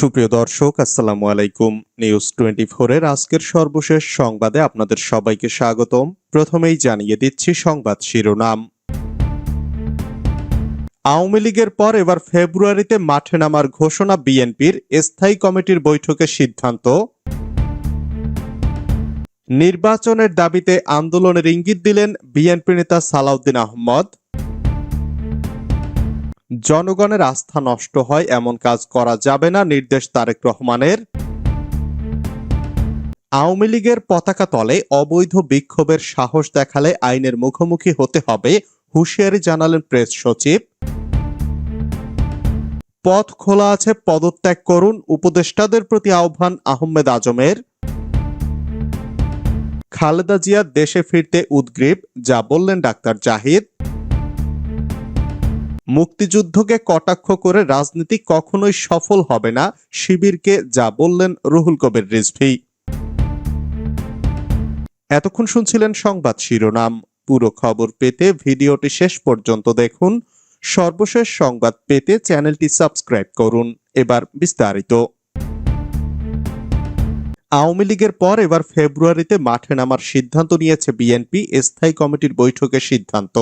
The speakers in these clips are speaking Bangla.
সুপ্রিয় দর্শক, আসসালামু আলাইকুম। নিউজ টোয়েন্টি এর আজকের সর্বশেষ সংবাদে আপনাদের সবাইকে স্বাগতম। প্রথমেই জানিয়ে দিচ্ছি সংবাদ শিরোনাম। আওয়ামী লীগের পর এবার ফেব্রুয়ারিতে মাঠে নামার ঘোষণা বিএনপির, স্থায়ী কমিটির বৈঠকে সিদ্ধান্ত। নির্বাচনের দাবিতে আন্দোলনের ইঙ্গিত দিলেন বিএনপি নেতা সালাউদ্দিন আহমদ। জনগণের আস্থা নষ্ট হয়, এমন কাজ করা যাবে না, নির্দেশ তারেক রহমানের। আওয়ামী লীগের পতাকা তলে অবৈধ বিক্ষোভের সাহস দেখালে আইনের মুখোমুখি হতে হবে, হুঁশিয়ারি জানালেন প্রেস সচিব। পথ খোলা আছে, পদত্যাগ করুন, উপদেষ্টাদের প্রতি আহ্বান আহমেদ আজমের। খালেদা জিয়া দেশে ফিরতে উদ্গ্রীব, যা বললেন ডাক্তার জাহিদ। মুক্তিযুদ্ধকে কটাক্ষ করে রাজনীতি কখনোই সফল হবে না, শিবিরকে যা বললেন রুহুল কবির রিজভি। এতক্ষণ শুনছিলেন সংবাদ শিরোনাম। পুরো খবর পেতে ভিডিওটি শেষ পর্যন্ত দেখুন। সর্বশেষ সংবাদ পেতে চ্যানেলটি সাবস্ক্রাইব করুন। এবার বিস্তারিত। আওয়ামী লীগের পর এবার ফেব্রুয়ারিতে মাঠে নামার সিদ্ধান্ত নিয়েছে বিএনপি। স্থায়ী কমিটির বৈঠকের সিদ্ধান্ত।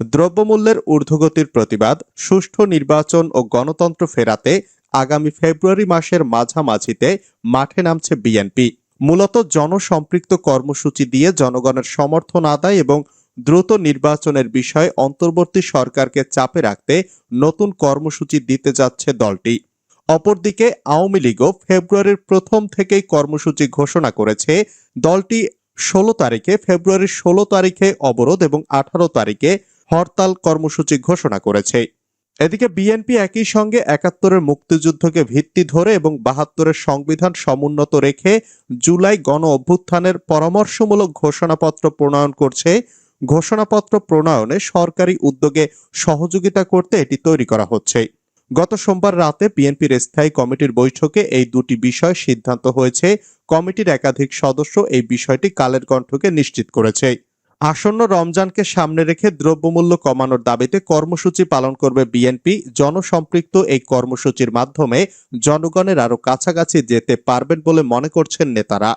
দ্রব্যমূল্যের ঊর্ধ্বগতির প্রতিবাদ, সুষ্ঠু নির্বাচন ও গণতন্ত্র ফেরাতে আগামী ফেব্রুয়ারি মাসের মাঝামাঝিতে মাঠে নামছে বিএনপি। মূলত জনসম্পৃক্ত কর্মসূচি দিয়ে জনগণের সমর্থন আদায় এবং দ্রুত নির্বাচনের বিষয়ে অন্তর্বর্তী সরকারকে চাপে রাখতে নতুন কর্মসূচি দিতে যাচ্ছে দলটি। অপরদিকে, আওয়ামী লীগও ফেব্রুয়ারির প্রথম থেকেই কর্মসূচি ঘোষণা করেছে। দলটি ষোলো তারিখে, ফেব্রুয়ারির ষোলো তারিখে অবরোধ এবং আঠারো তারিখে হরতাল কর্মসূচি ঘোষণা করেছে। এদিকে বিএনপি একই সঙ্গে একাত্তরের মুক্তিযুদ্ধকে ভিত্তি ধরে এবং বাহাত্তরের সংবিধান সমুন্নত রেখে জুলাই গণ অভ্যুত্থানের পরামর্শমূলক ঘোষণাপত্র প্রণয়ন করছে। ঘোষণাপত্র প্রণয়নে সরকারি উদ্যোগে সহযোগিতা করতে এটি তৈরি করা হচ্ছে। গত সোমবার রাতে বিএনপির স্থায়ী কমিটির বৈঠকে এই দুটি বিষয় সিদ্ধান্ত হয়েছে। কমিটির একাধিক সদস্য এই বিষয়টি কালের কণ্ঠকে নিশ্চিত করেছে। আসন্ন রমজানকে সামনে রেখে দ্রব্যমূল্য কমানোর দাবিতে কর্মসূচি পালন করবে বিএনপি। জনসম্পৃক্ত এই কর্মসূচির মাধ্যমে জনগণের আরও কাছাকাছি যেতে পারবেন বলে মনে করছেন নেতারা।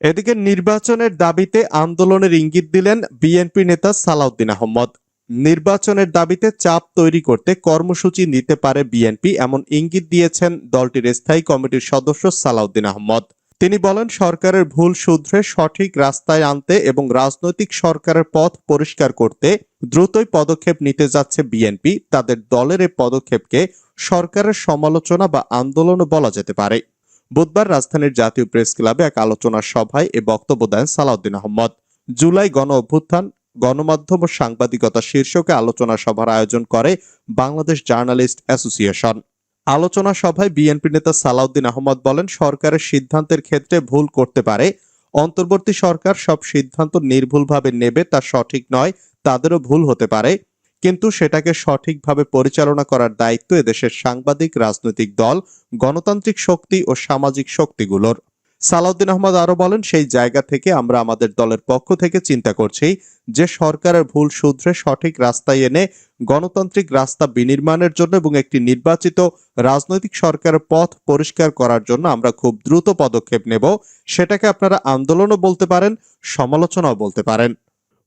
এদিকে নির্বাচনের দাবিতে আন্দোলনের ইঙ্গিত দিলেন বিএনপি নেতা সালাউদ্দিন আহমদ। নির্বাচনের দাবিতে চাপ তৈরি করতে কর্মসূচি নিতে পারে বিএনপি, এমন ইঙ্গিত দিয়েছেন দলটির স্থায়ী কমিটির সদস্য সালাউদ্দিন আহমদ। তিনি বলেন, সরকারের ভুল শুধরে সঠিক রাস্তায় আনতে এবং রাজনৈতিক সরকারের পথ পরিষ্কার করতে দ্রুতই পদক্ষেপ নিতে যাচ্ছে বিএনপি। তাদের দলের এই পদক্ষেপকে সরকারের সমালোচনা বা আন্দোলনও বলা যেতে পারে। বুধবার রাজধানীর জাতীয় প্রেস ক্লাবে এক আলোচনা সভায় এ বক্তব্য দেন সালাউদ্দিন আহমদ। জুলাই গণ অভ্যুত্থান, গণমাধ্যম ও সাংবাদিকতা শীর্ষকে আলোচনা সভার আয়োজন করে বাংলাদেশ জার্নালিস্ট অ্যাসোসিয়েশন। আলোচনা সভায় বিএনপি নেতা সালাউদ্দিন আহমদ বলেন, সরকারের সিদ্ধান্তের ক্ষেত্রে ভুল করতে পারে। অন্তর্বর্তী সরকার সব সিদ্ধান্ত নির্ভুলভাবে নেবে, তা সঠিক নয়, তাদেরও ভুল হতে পারে। কিন্তু সেটাকে সঠিকভাবে পরিচালনা করার দায়িত্ব এদেশের সাংবাদিক, রাজনৈতিক দল, গণতান্ত্রিক শক্তি ও সামাজিক শক্তিগুলোর। সালাউদ্দিন আহমদ আরও বলেন, সেই জায়গা থেকে আমরা আমাদের দলের পক্ষ থেকে চিন্তা করছি যে সরকারের ভুল শুধরে সঠিক রাস্তায় এনে গণতান্ত্রিক রাস্তা বিনির্মাণের জন্য এবং একটি নির্বাচিত রাজনৈতিক সরকারের পথ পরিষ্কার করার জন্য আমরা খুব দ্রুত পদক্ষেপ নেব। সেটাকে আপনারা আন্দোলনও বলতে পারেন, সমালোচনাও বলতে পারেন।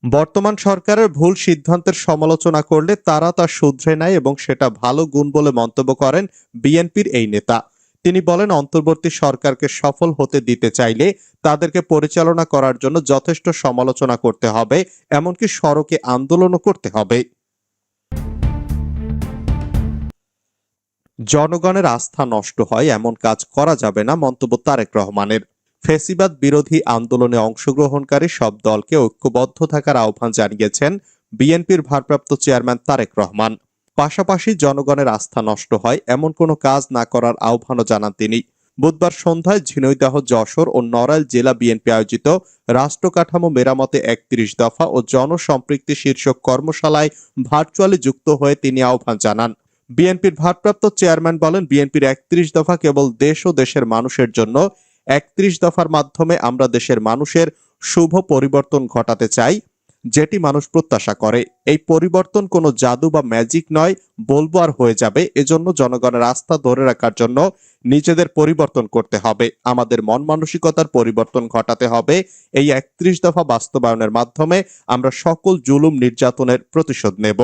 বর্তমান সরকারের ভুল সিদ্ধান্তের সমালোচনা করলে তারা তা শুধরে নেয় এবং সেটা ভালো গুণ বলে মন্তব্য করেন বিএনপির এই নেতা। তিনি বলেন, অন্তর্বর্তী সরকারকে সফল হতে দিতে চাইলে তাদেরকে পরিচালনা করার জন্য যথেষ্ট সমালোচনা করতে হবে, এমনকি সড়কে আন্দোলনও করতে হবে। জনগণের আস্থা নষ্ট হয়, এমন কাজ করা যাবে না, মন্তব্য তারেক রহমানের। ফেসিবাদ বিরোধী আন্দোলনে অংশগ্রহণকারী সব দলকে ঐক্যবদ্ধ থাকার আহ্বান জানিয়েছেন বিএনপির ভারপ্রাপ্ত চেয়ারম্যান তারেক রহমান। পাশাপাশি জনগণের আস্থা নষ্ট হয়, এমন কোনো কাজ না করার আহ্বানও জানান তিনি। বুধবার সন্ধ্যায় ঝিনৈদাহ যশোর ও নড়াইল জেলা বিএনপি আয়োজিত রাষ্ট্র কাঠামো মেরামতে একত্রিশ দফা ও জনসম্পৃক্তি শীর্ষক কর্মশালায় ভার্চুয়ালি যুক্ত হয়ে তিনি আহ্বান জানান। বিএনপির ভারপ্রাপ্ত চেয়ারম্যান বলেন, বিএনপির একত্রিশ দফা কেবল দেশ ও দেশের মানুষের জন্য, একত্রিশ দফার মাধ্যমে আমরা দেশের মানুষের শুভ পরিবর্তন ঘটাতে চাই। যেটি মানুষ প্রত্যাশা করে। এই পরিবর্তন কোনো জাদু বা ম্যাজিক নয়, বলব আর হয়ে যাবে। এজন্য জনগণের আস্থা ধরে রাখার জন্য নিজেদের পরিবর্তন করতে হবে। আমাদের মন মানসিকতার পরিবর্তন ঘটাতে হবে। এই একত্রিশ দফা বাস্তবায়নের মাধ্যমে আমরা সকল জুলুম নির্যাতনের প্রতিশোধ নেব।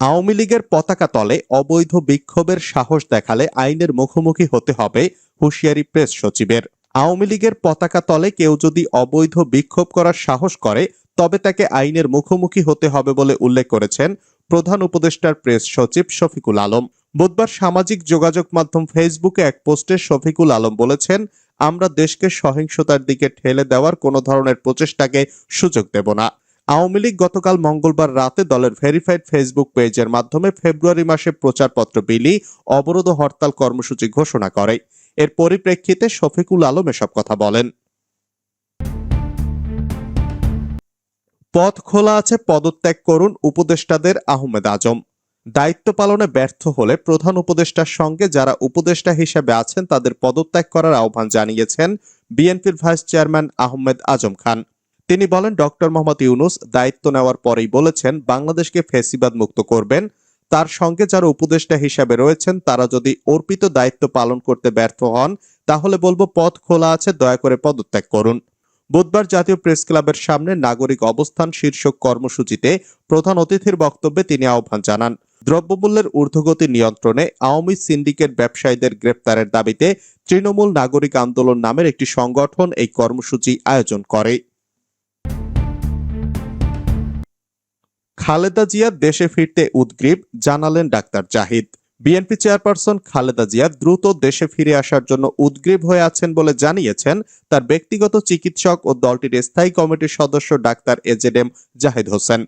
আওয়ামী লীগের পতাকা তলে অবৈধ বিক্ষোভের সাহস দেখালে আইনের মুখোমুখি হতে হবে হুঁশিয়ারি প্রেস সচিবের। আওয়ামী লীগের পতাকা তলে কেউ যদি অবৈধ বিক্ষোভ করার সাহস করে, তবে তাকে আইনের মুখোমুখি হতে হবে বলে উল্লেখ করেছেন প্রধান উপদেষ্টার প্রেস সচিব শফিকুল আলম। বুধবার সামাজিক যোগাযোগ মাধ্যম ফেসবুকে এক পোস্টে শফিকুল আলম বলেছেন, আমরা দেশকে সহিংসতার দিকে ঠেলে দেওয়ার কোনো ধরনের প্রচেষ্টাকে সুযোগ দেব না। আওয়ামী লীগ গতকাল মঙ্গলবার রাতে দলের ভেরিফাইড ফেসবুক পেজের মাধ্যমে ফেব্রুয়ারি মাসে প্রচারপত্র বিলি, অবরোধ হরতাল কর্মসূচি ঘোষণা করে। এর পরিপ্রেক্ষিতে শফিকুল আলম এসব কথা বলেন। পথ খোলা আছে, পদত্যাগ করুন উপদেষ্টাদের আহমেদ আজম। দায়িত্ব পালনে ব্যর্থ হলে প্রধান উপদেষ্টার সঙ্গে যারা উপদেষ্টা হিসেবে আছেন তাদের পদত্যাগ করার আহ্বান জানিয়েছেন বিএনপির ভাইস চেয়ারম্যান আহমেদ আজম খান। তিনি বলেন, ডক্টর মোহাম্মদ ইউনুস দায়িত্ব নেওয়ার পরেই বলেছেন, বাংলাদেশকে ফেসিবাদ মুক্ত করবেন তার সঙ্গে যারা উপদেষ্টা হিসাবে রয়েছেন, তারা যদি অর্পিত দায়িত্ব পালন করতে ব্যর্থ হন, তাহলে বলব পথ খোলা আছে, দয়া করে পদত্যাগ করুন। বুধবার জাতীয় প্রেস ক্লাবের সামনে নাগরিক অবস্থান শীর্ষক কর্মসূচিতে প্রধান অতিথির বক্তব্যে তিনি আহ্বান জানান। দ্রব্যমূল্যের ঊর্ধ্বগতি নিয়ন্ত্রণে আওয়ামী সিন্ডিকেট ব্যবসায়ীদের গ্রেপ্তারের দাবিতে তৃণমূল নাগরিক আন্দোলন নামের একটি সংগঠন এই কর্মসূচি আয়োজন করে। খালেদা জিয়া দেশে ফিরতে উদ্গ্রীব, জানালেন doctor Zahid. BNP chairperson Khaleda Zia দ্রুত দেশে ফিরে আসার জন্য উদ্গ্রীব হয়ে আছেন বলে জানিয়েছেন তার ব্যক্তিগত চিকিৎসক ও দলটির স্থায়ী কমিটির সদস্য doctor AZ M Zahid Hossain.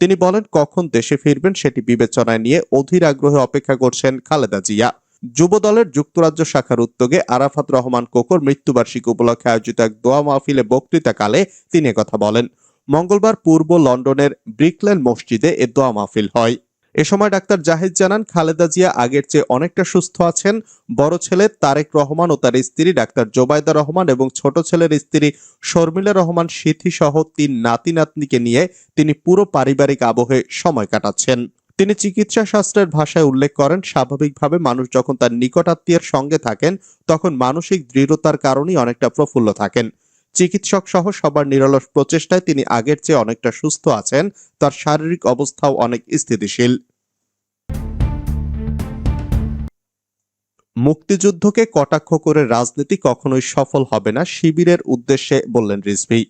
তিনি বলেন, কখন দেশে ফিরবেন সেটি বিবেচনায় নিয়ে অধীর আগ্রহে অপেক্ষা করছেন খালেদা জিয়া। যুব দলের যুক্তরাজ্য শাখার উদ্যোগে আরাফাত রহমান কোকর মৃত্যুবার্ষিকী উপলক্ষে আয়োজিত এক দোয়া মাহফিলে বক্তৃতাকালে তিনি কথা বলেন। মঙ্গলবার পূর্ব লন্ডনের ব্রিকল্যান্ড মসজিদে এ দোয়া মাহফিল হয়। এ সময় ডাক্তার জাহিদ জানান, খালেদা জিয়া আগের চেয়ে অনেকটা সুস্থ আছেন। বড় ছেলে তারেক রহমান ও তার স্ত্রী ডাক্তার জোবায়দা রহমান এবং ছোট ছেলের স্ত্রী শর্মিলা রহমান সিথি সহ তিন নাতি নাতনিকে নিয়ে তিনি পুরো পারিবারিক আবহে সময় কাটাচ্ছেন। তিনি চিকিৎসা শাস্ত্রের ভাষায় উল্লেখ করেন, স্বাভাবিকভাবে মানুষ যখন তার নিকটাত্মীয়ের সঙ্গে থাকেন, তখন মানসিক দৃঢ়তার কারণেই অনেকটা প্রফুল্ল থাকেন। চিকিৎসক সহ সবার নিরলস প্রচেষ্টায় তিনি আগের চেয়ে অনেকটা সুস্থ আছেন, তার শারীরিক অবস্থাও অনেক স্থিতিশীল। মুক্তিযুদ্ধকে কটাক্ষ করে রাজনীতি কখনোই সফল হবে না শিবিরের উদ্দেশ্যে বললেন রিজভি।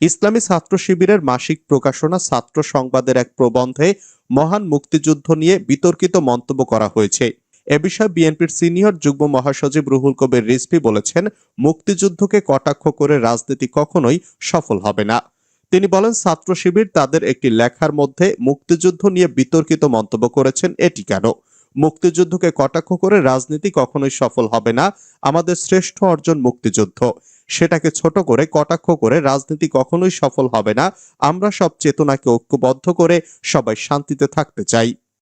ইসলামী ছাত্র শিবিরের মাসিক প্রকাশনা ছাত্র সংবাদের এক প্রবন্ধে মহান মুক্তিযুদ্ধ নিয়ে বিতর্কিত মন্তব্য করা হয়েছে। এ বিষয়ে বিএনপির সিনিয়র যুগ্ম মহাসচিব রুহুল কবির রিজভি বলেছেন, মুক্তিযুদ্ধকে কটাক্ষ করে রাজনীতি কখনোই সফল হবে না। তিনি বলেন, ছাত্র শিবির তাদের একটি লেখার মধ্যে মুক্তিযুদ্ধ নিয়ে বিতর্কিত মন্তব্য করেছেন, এটি কেন? মুক্তিযুদ্ধকে কটাক্ষ করে রাজনীতি কখনোই সফল হবে না, আমাদের শ্রেষ্ঠ অর্জন মুক্তিযুদ্ধ। সেটাকে ছোট করে, কটাক্ষ করে রাজনীতি কখনোই সফল হবে না, আমরা সব চেতনাকে ঐক্যবদ্ধ করে সবাই শান্তিতে থাকতে চাই।